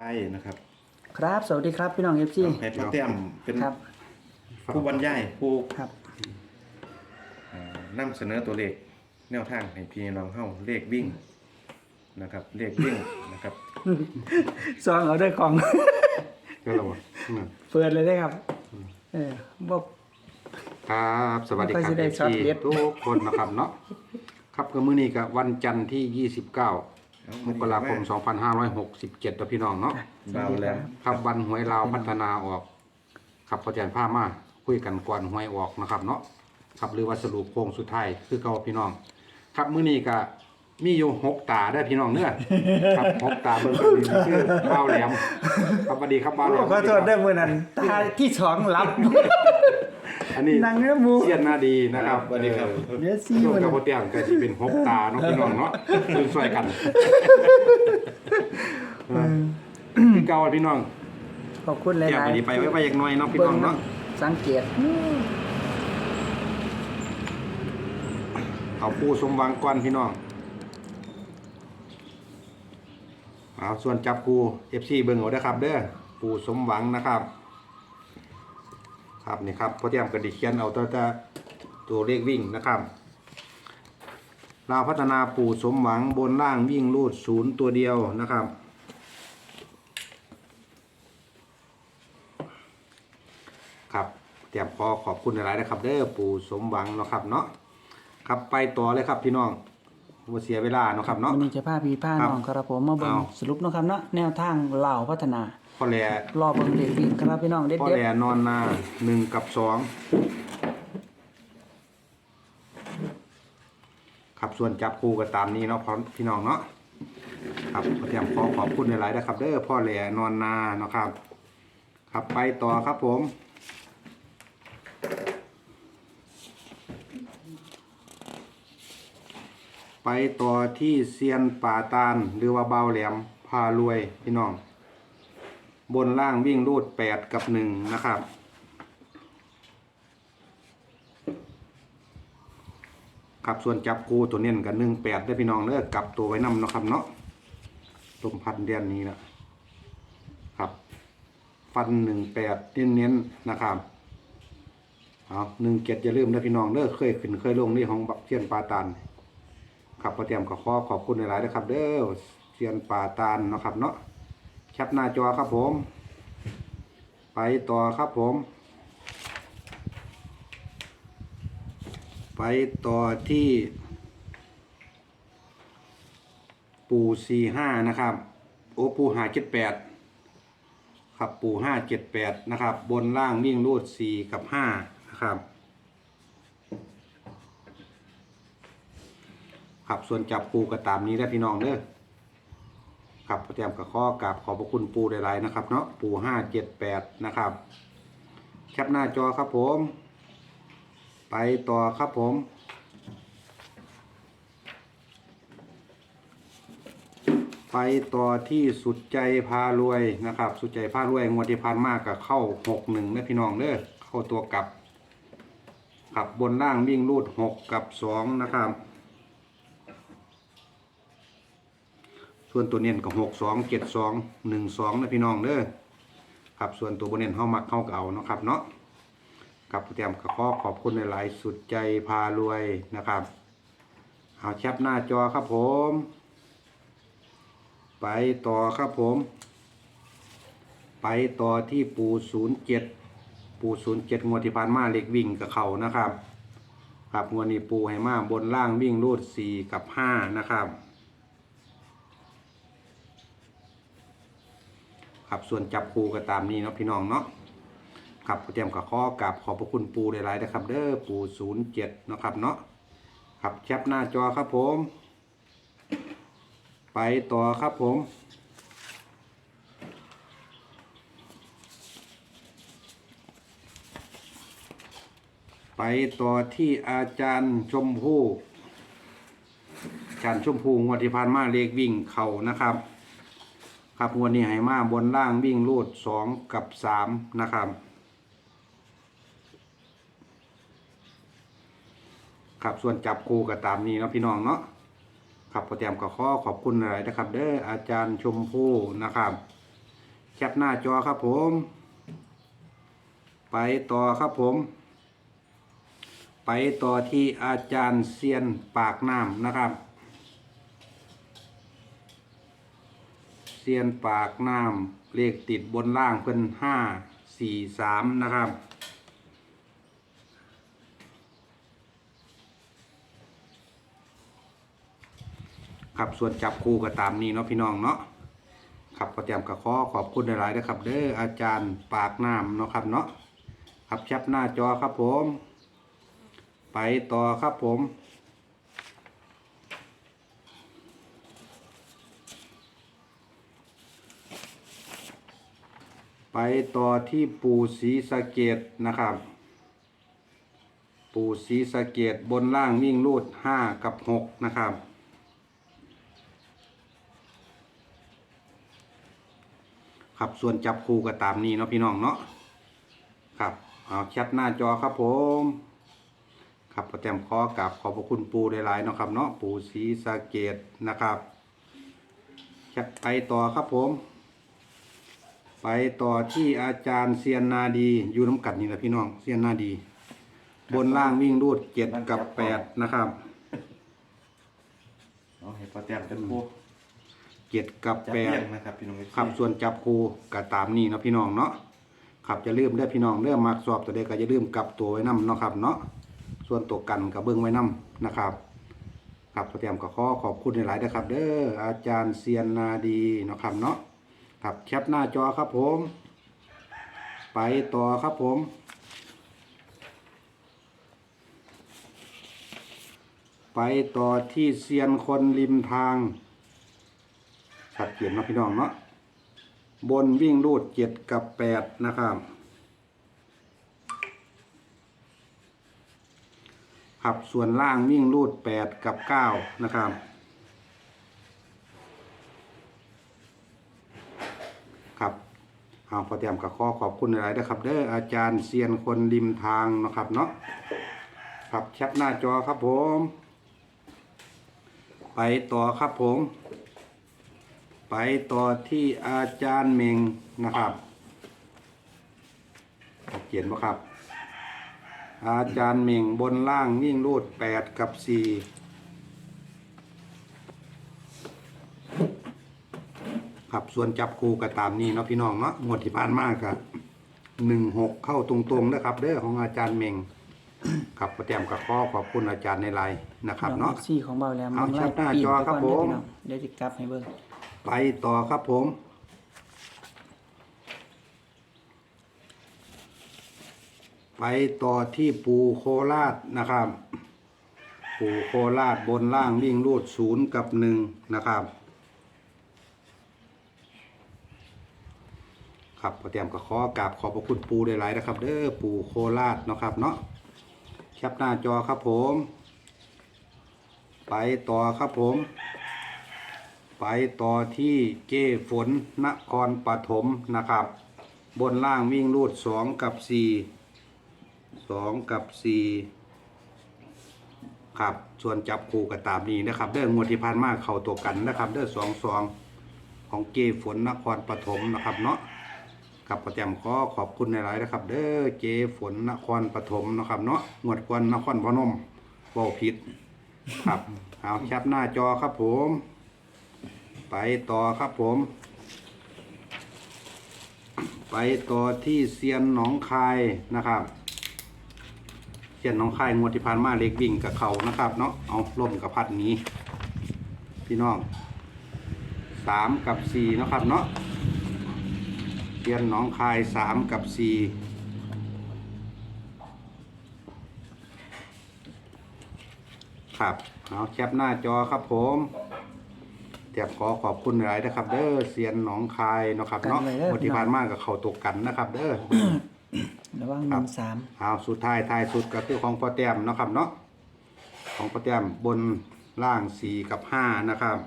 ไอ้นะครับครับสวัสดีครับพี่น้องเอฟซี ให้พ่อแต้มเป็นครับ ผู้บรรยายผู้ครับเอ่อนำเสนอตัวเลขแนวทางให้พี่น้องเฮาเลขวิ่งนะครับ เลขวิ่งนะครับ ซองเอาด้วยของ ก็เราอะอืมเปิดเลยได้ครับ เออบอก ครับสวัสดีคค่รัอยบสิได้เอฟช็อตซีเด็ด ทุกคนนะครับเนาะครับก็มื้อนี้กับวันจันทร์ที่ 29 มกราคม 2567นะพี่น้องเนาะเบาแล้วครับวันหวยลาวพัฒนาออกครับพอแจนผ้ามาคุยกันก่อนหวยออกนะครับ เนาะครับหรือว่าสรุปโค้งสุดท้ายคือเก่าพี่น้อง ครับมื้อนี้ก็มีอยู่หกตาได้อพี่น้องเนื้อครับหกตาเบิ่งก็ดีคือเบ้าแหลมครับสวัสดีครับเบ้าแหลม ขอโทษด้วยมือนั้นตาที่สองรับ อันนี้นางเนื้อหมูเสียนนาดีนะครับสวัสดีครับเดี๋ยวซี่ช่วงมันกับโปเตียงก็จะเป็นหกตาเนาะพี่น้องเนาะคือช่วยกันพี่เก่าพี่น้องขอบคุณหลายเตียงๆไปดีไปไว้ไปอย่างน้อยเนาะพี่น้องเนาะสังเกตเอาปูสมหวังก่อนพี่น้องเอาส่วนจับปูเอฟซีเบิ่งเอาเด้อครับ เด้อปูสมหวังนะครับ ครับนี่ครับโปเตียงก็ไดิเขียนเอาตัวแต่ตัวเลขวิ่งนะครับลาวพัฒนาปูสมหวังบนล่างวิ่งรูดศูนย์ตัวเดียวนะครับ ครับเตรียมพอขอบคุณหลายๆนะครับ เด้อปู่สมหวังเนาะครับเนาะครับไปต่อเลยครับพี่น้อง ว่าเสียเวลาเนาะครับเนาะ วันนี้จะพาพี่พาครับน้องครับผมมาเบิ่งเอา สรุปเนาะครับเนาะแนวทางเหล่าพัฒนา พ่อแหล่รอเบิ่งเด็กวิ่งครับพี่น้องเด็ดพ่อเด็ดแหล่นอนนาหนึ่งกับสองครับส่วนจับคู่ก็ตามนี้เนาะพอพี่น้องเนาะครับเตรียมขอขอบคุณหลายๆนะครับ เด้อพ่อแหล่นอนนาเนาะครับ ครับไปต่อครับผม ไปต่อที่เซียนป่าตาล หรือว่าเบาแหลมพารวยพี่น้อง บนล่างวิ่งรูดแปดกับหนึ่งนะครับ ครับส่วนจับกูตัวเน้นกับหนึ่งแปดได้พี่น้องเด้อกลับตัวไว้นำเนาะครับเนาะลมพันเดือนนี้นะครับ ฟันหนึ่งแปดเน้นๆนะครับเอาหนึ่งเจ็ดอย่าลืมนะพี่น้องเด้อเคยขึ้นเคยลงนี่ของบักเซียนปลาตาล ครับพอเตรียมก็ขอขอบคุณหลายๆนะครับ เด้อเซียนป่าตาลนะครับ เนาะแคปหน้าจอครับผม ไปต่อครับผม ไปต่อที่ปูสี่ห้านะครับ โอ้ปูห้าเจ็ดแปดครับปูห้าเจ็ดแปดนะครับ บนล่างวิ่งรูดสี่กับห้านะครับ ครับส่วนจับปูก็ตามนี้ได้อพี่น้องเด้อครับพระเตรียมกับข้อกราบขอบพระคุณปูหลายๆนะครับ เนาะปูห้าเจ็ดแปดนะครับ แคปหน้าจอครับผม ไปต่อครับผมไปต่อที่สุดใจพารวยนะครับ สุดใจพารวยงวดที่ผ่านมากกับเข้าหกหนึ่งนะพี่น้องเด้อเข้าตัวกลับขับบนล่างวิ่งรูดหกกับสองนะครับ ส่วนตัวเน้นก็หกสองเจ็ดสองหนึ่งสองนะพี่น้องเด้อครับส่วนตัวบนเน้นเฮามักเข้าเก่าเนาะครับเนาะกับเตรียมกับขอขอบคุณในหลายสุดใจพารวยนะครับเอาแคปหน้าจอครับผม ไปต่อครับผม ไปต่อที่ปูศูนย์เจ็ดปูศูนย์เจ็ดงวดที่ผ่านมาเล็กวิ่งกับเขานะครับ ครับงวดนี้ปูให้มาบนล่างวิ่งรูดสี่กับห้านะครับ ครับส่วนจับปูก็ตามนี้เนาะพี่น้องเนาะครับเตรียมกับข้อกับขอบพระคุณปูหลายๆนะครับ เด้อปูศูนย์เจ็ดนาะครับเนาะครับแคปหน้าจอครับผม ไปต่อครับผมไปต่อที่อาจารย์ชมพู่อาจารย์ชมพู่งวดที่ผ่านมาเลขวิ่งเข่านะครับ ครับวดนี้ให้มาบนล่างวิ่งรูดสองกับสามนะครับครับส่วนจับคู่ก็ตามนี้เนาะพี่น้องเนาะครับพอเตรียมก็ขอขอบคุณหลายนะครับ เด้ออาจารย์ชมพู่นะครับแคปหน้าจอครับผม ไปต่อครับผม ไปต่อที่อาจารย์เซียนปากน้ำนะครับ ซียนปากน้ำเลขติดบนล่างเพิ่นห้าสี่สามนะครับครับส่วนจับคู่ก็ตามนี้เนาะพี่น้องเนาะครับก็เตรียมกระขอขอบคุณหลายๆนะครับเด้ออาจารย์ปากน้ำเนาะครับเนาะครับแคปหน้าจอครับผม ไปต่อครับผม ไปต่อที่ปูสีสะเกตนะครับ ปูสีสะเกตบนล่างวิ่งรูดห้ากับหกนะครับ ครับส่วนจับคู่ก็ตามนี้เนาะพี่น้องเนาะครับเอาแชทหน้าจอครับผมครับประแตมขอกราบขอบพระคุณปูหลายๆเนาะครับเนาะปูสีสะเกตนะครับแชทไปต่อครับผม ไปต่อที่อาจารย์เซียนนาดีอยู่น้ำกัดนี่แหละพี่น้องเซียนนาดี บนล่างวิ่งรูดเจ็ดกับแปดนะครับเอาให้พอแต้มจับคู่เจ็ดกับจับแปเลี้ดยงนะครับพี่น้องเอฟซีครับส่วนจับครูก็ตามนี้เนาะพี่น้องเนาะครับจะลืมเด้อพี่น้องเด้อมักสอบตัวใดก็จะลืมกลับตัวไว้นํเนาะครับ เนาะส่วนตัวกันก็เบิ่งไว้นํนะครับ ครับพอเตรียมก็ขอขอบคุณหลายๆนะครับ เด้ออาจารย์เซียนนาดีเนาะครับเนาะ ครับแคปหน้าจอครับผม ไปต่อครับผม ไปต่อที่เซียนคนริมทางชัดเจนเนะพี่น้องเนาะบนวิ่งรูดเจ็ดกับแปดนะครับครับส่วนล่างวิ่งรูดแปดกับเก้านะครับ เอาพอเตรียมกับข้อขอบคุณหลายๆนะครับ เด้ออาจารย์เซียนคนริมทางนะครับเนาะครับแคปหน้าจอครับผม ไปต่อครับผม ไปต่อที่อาจารย์เมงนะครับเขียนบ่ครับ อาจารย์เมงบนล่างวิ่งรูดแปดกับสี่ ครับ ส่วนจับคู่ก็ตามนี้เนาะพี่น้องเนาะงวดที่ผ่านมากกับหนึ่งหกเข้าตรงๆนะครับเด้อของอาจารย์เมงครับประเตรียมกับข้อขอบคุณอาจารย์ในไลน์นะครับเนาะซี่ของเบาแหลมเอาบิ่งไล่แคปหน้าปีนจอไปครับก่อนเด้อผมพี่น้องเดี๋ยวจะกลับให้เบิ่งไปต่อครับผม ไปต่อที่ปูโคราชนะครับ ปูโคราชบนล่างวิ่งรูดศูนย์กับหนึ่งนะครับ ครับพอเตรียมกับขอกราบขอบพระคุณปูหลายๆนะครับ เด้อปูโคราชเนาะครับเนาะแคปหน้าจอครับผม ไปต่อครับผม ไปต่อที่เจ้ฝนนครปฐมนะครับ บนล่างวิ่งรูดสองกับสี่สองกับสี่ครับส่วนจับคู่ก็ตามนี้นะครับ เด้องวดที่ผ่านมาเข้าตัวกันนะครับ เด้อสองสองของเจฝนนครปฐมนะครับเนาะ กับประแจมขอขอบคุณในหลายๆนะครับ เด้อเจฝนนครปฐมนะครับ เนาะงวดกวนนครพนมเว้าผิด ครับเอาแคปหน้าจอครับผม ไปต่อครับผม ไปต่อที่เซียนหนองคายนะครับเซียนหนองคายงวดที่ผ่านมาเล็กวิ่งกับเขานะครับ เนาะเอาล่มกับพัดนี้ พี่น้องสามกับสี่นะครับ เนาะ เซียนหนองคายสามกับสี่ครับเอาแคปหน้าจอครับผมเตียบขอขอบคุณหลายนะครับ เด้อเซียนหนองคายเนาะครับเนาะกันไว้เด้อวันที่ผ่านมากับเขาตกกันนะครับ เด้อ ระวังครับ1 3เอาสุดท้ายท้ายสุดก็คือของพ่อแต้มเนาะครับเนาะของพ่อแต้มบนล่างสี่กับห้านะครับ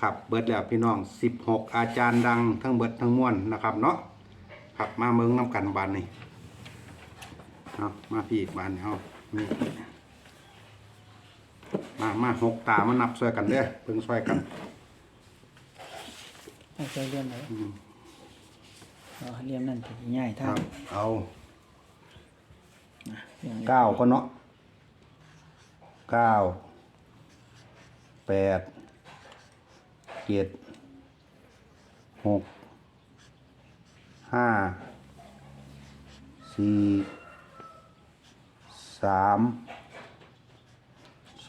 ครับเบิดแล้วพี่น้องสิบหกอาจารย์ดังทั้งเบิดทั้งมวลนะครับเนาะครับมาเมืองน้ำกันบานนี่เอามาพี่บานนี่เอานี่มามาหกตามานับช่วยกันเด้อเพิ่งช่วยกันให้ใช้เลี่ยมไหนเอาเลี่ยมนั่นถึงง่ายคท่ารับเอานะอย่างเก้าก็เนาะเก้าแปด เจ็ดหกห้าสี่สาม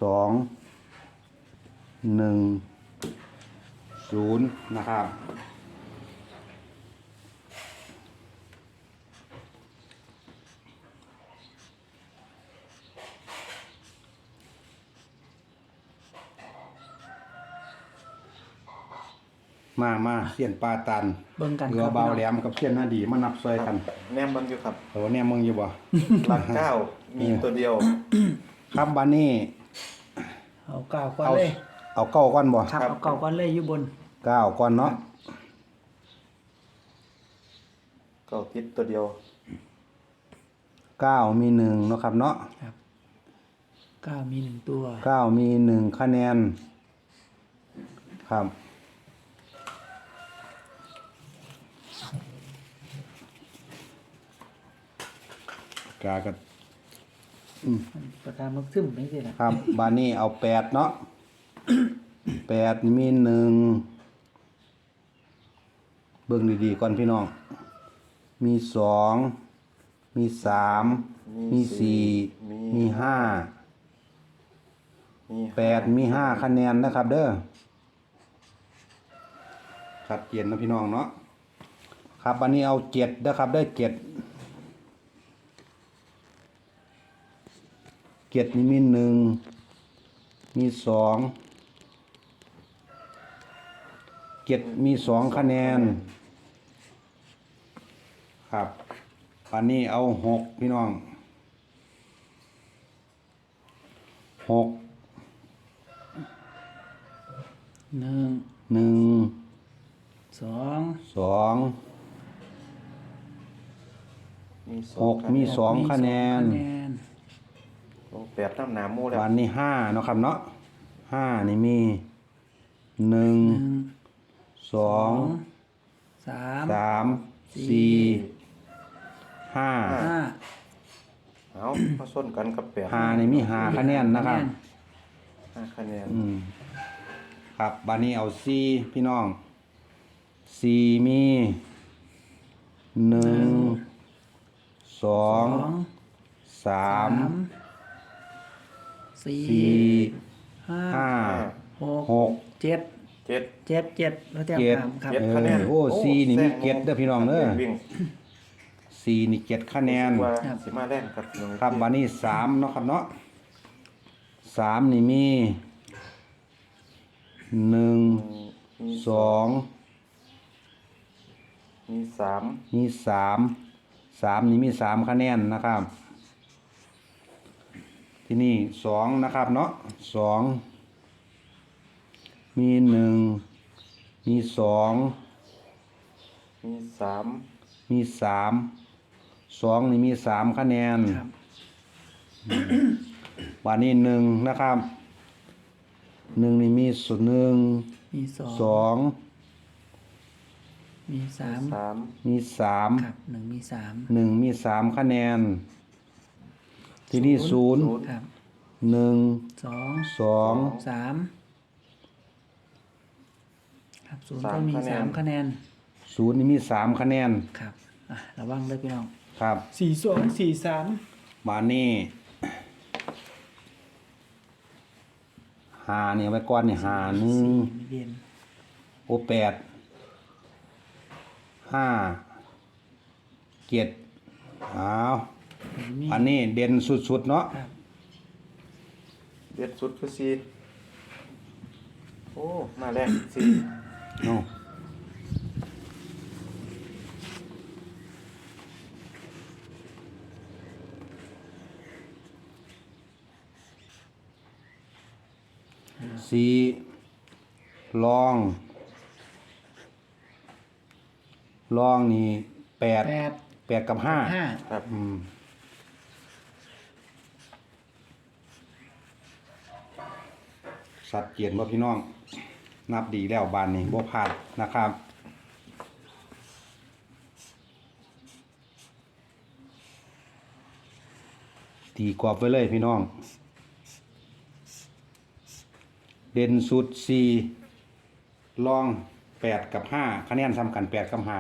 สองหนึ่งศูนย์นะครับ มามาเสียนปลาตันเบิ่งกันเรือครับเบาพี่แหลน้องมกับเสียนหน้าดีมานับซอยกันแนมมันอยู่ครับโอ้เนี่ยมึงอยู่บ่ หลักเก้ามีตัวเดียวครับบานนี้เอาเก้าก้อนเอาเลยเอาเก้าก้อนบ่ครับเอาเก้าก้อนเลยอยู่บนเก้าก้อนเนาะเก้าทิศตัวเดียวเก้ามีหนึ่งเนาะครับเนาะครับเก้ามีหนึ่งตัวเก้ามีหนึ่งคะแนน ครับ กากันประธานมึกซึมไม่ใช่นะครับ บานนี้เอาแปดเนาะแปดนี่มีหนึ่งเบิ่งดีๆก่อนพี่น้อง มีสอง มีสาม มีสี่ มีห้ามีแปดมีห้าคะแนนนะครับเด้อชัดเจนนะพี่น้องเนาะ ครับอันนี้เอาเจ็ดนะครับได้เจ็ด จ็ดนี่มีหนึ่งมีสองเจ็ดมีสองคะแนน ครับอันนี้เอาหกพี่น้องหกหนึ่งหนึ่งสองสองมีสหองกมีสองคะแนนคะ แนนโอ้แปดน้ำหนาหมูแล้ววันนี้ห้าเนาะครับเนาะห้านี่มีหนึ่งหนึ่งสองสามสามสี่ห้าห้าเอามาส้นกันกับแปดห้านี่มีห้าคะแนนนะครับห้าคะแนนอืมครับบานนี้เอาสี่พี่น้องสี่มีหนึ่งสอสองงสาม สี่สี่ห้าห้าหกหก เจ็ดเจ็ดเจ็ดเจ็ดแล้วเตรียมเจ็ดถามครับ เจ็ดคะแนนเออโอ้สี่นี่มีเจ็ดเด้อพี่น้องเด้อ วิ่งสี่นี่เจ็ดคะแนน ว่าสิมาแล่นครับน้องครับวันนี้สามเนาะครับเนาะสามนี่มีหนึ่งมีสองมีสามมีสามสามนี่มีสามคะแนนนะครับ ที่นี่สองนะครับเนาะสองมีหนึ่งมีสองมีสามมีสามสองนี่มีสามคะแนนครับวันนี้หนึ่งนะครับหนึ่งนี่มีส่วนหนึ่งมีสองสองมีสามสามมีสามครับหนึ่งมีสามหนึ่งมีสามคะแนน ที่นี่ศูนย์ครับหนึ่งสองสองสามครับศูนย์ก็มีสามคะแนนศูนย์นี่มีสามคะแนนครับอะระวังเลยพี่น้องครับสี่สองสี่สามมานี่หาเนี่ยไว้ก่อนเนี่ยหาหนึ่งมีเรียนโอแปดห้าเจ็ดเอามี อันนี้เด่นสุดๆเนาะครับ เด็ดสุดคือสี่โอ้ มาแล่นสี่เอาสี่ลอง ลองนี่แปดแปดแปดกับห้าห้าครับอืม สัดเกียนบ่พี่น้อง นับดีแล้วบานนี้บ่พลาดนะครับตีกรอบไว้เลยพี่น้อง เด่นสุดสี่ลองแปดกับห้าคะแนนซ้ำกันแปดกับห้า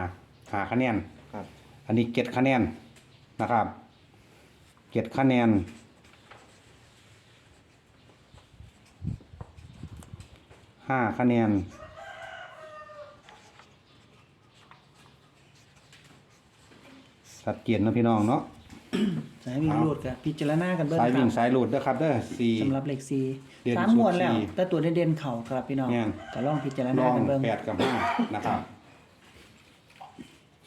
หาคะแนนครับอันนี้เก็ดคะแนนนะครับ เก็ดคะแนน ห้าคะแนน สัดเกียนนะพี่น้องเนาะ สายวิ่งเอารูดกับพิจารณากันเบิ้งสายควิ่รังบสายหลุดนะครับเด้อสี่ สำหรับเลขสี่เด่นสามสุดหมวดแล้วสี่แต่ตัวเด่นๆเข่าครับพี่น้องแม่น ก็ลองพิจารลณาองกันเบิ้งแปดกับห้านะครับ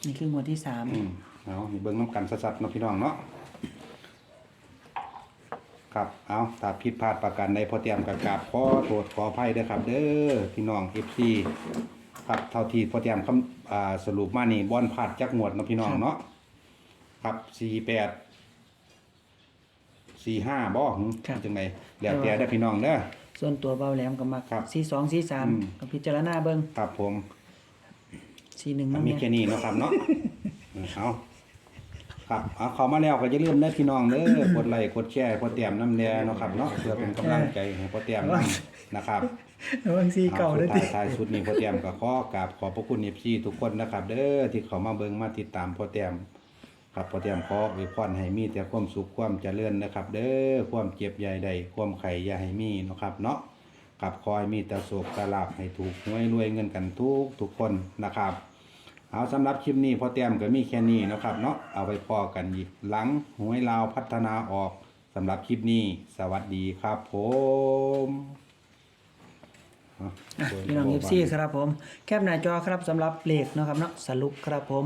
นี่คือหมวดที่สามอืมเอานี่เบิ้งน้ำกันสัดๆเนาะพี่น้องเนาะ ครับ เอาถ้าผิดพลาดประการใดพอเตรียมกับกราบขอโทษขออภัยเด้อครับ เด้อพี่น้อง FC ครับเท่าที่พอเตรียมคำอ่าสรุปมานี่บอนพลาดจักหมวดเนาะพี่น้องเนาะครับ48 45บ่หึจังไดแล้วแต่เด้อพี่น้องเด้อ ส่วนตัวเบาแหลมก็มักครับสี่สองสี่สามอืม ก็พิจารณาเบิ้งครับผม สี่หนึ่งอันั่นนมีเนี่ยแค่นี้เนาะครับเนาะ เออเอา ครับเอาเข้ามาแล้วก็อย่าลืมเด้อพี่น้องเด้อกดไลค์กดแชร์พอเตรียมน้ำแดงเนาะครับเนาะเพื่อเป็นกำลังใจให้พอเตรียมนำนะครับระวังสี่เก่าเอาด้วยสุดดิท้ายท้ายสุดนี้พอเตรียมก็ขอกราบขอบพระคุณ FC ทุกคนนะครับ เด้อที่เข้ามาเบิ่งมาติดตามพอเตรียมครับพอเตรียมขออวยพรให้มีแต่ความสุขความเจริญนะครับ เด้อความเจ็บใหญ่ใดความไข่อย่าให้มีเนาะครับเนาะกับคอยมีแต่โศกตลาบให้ถูกหวยรวยเงินกันทุกทุกคนนะครับ เอาสำหรับคลิปนี้พอเตรียมก็มีแค่นี้นะครับเนาะเอาไปพอกันอีกหลังหวยลาวพัฒนาออกสำหรับคลิปนี้ สวัสดีครับผมพี่น้องเอฟซีครับผม แคปหน้าจอครับสำหรับเลขเนาะครับเนาะสรุปครับผม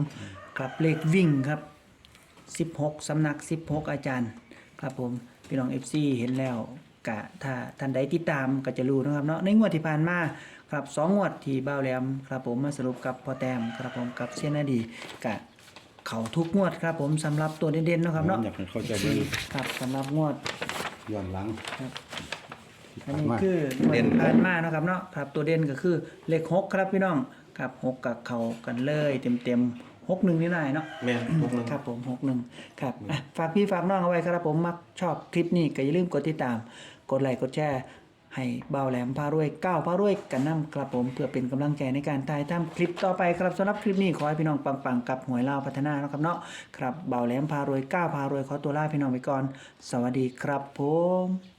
กับเลขวิ่งครับ 16สำนัก 16 อาจารย์ ครับผมพี่น้อง FC เห็นแล้วกะถ้าท่านใดติดตามก็จะรู้นะครับเนาะในงวดที่ผ่านมา ครับสองงวดที่บ้าวแหลมครับผมมาสรุปกับพอแต้มครับผมกับเซียนนาดีกะเขาทุกงวดครับผมสำหรับตัวเด่นๆเนาะครับเนาะอยากให้เข้าใจดีครับสำหรับงวด ย้อนหลังครับที่อันผ่านนี้มาคือเด่นผ่านมาเนาะครับเนาะครับตัวเด่นก็คือเลขหกครับพี่น้องครับหกกับเขากันเลยเต็มเต็มๆหกหนึ่งนี่นายเนาะแม่นพวกนึงครับผมหกหนึ่งครับอะฝากพี่ฝากน้องเอาไว้ครับผมมักชอบคลิปนี้ก็อย่าลืมกดติดตาม กดไลค์กดแชร์ ให้เบาแหลมพารวยก้าวพารวยกันนำครับผมเพื่อเป็นกำลังใจในการถ่ายทำคลิปต่อไปครับสำหรับคลิปนี้ขอให้พี่น้องปังๆกับหวยลาพัฒนาเนาะครับเนาะครับเบาแหลมพารวยก้าวพารวยขอตัวลาพี่น้องไปก่อน สวัสดีครับผม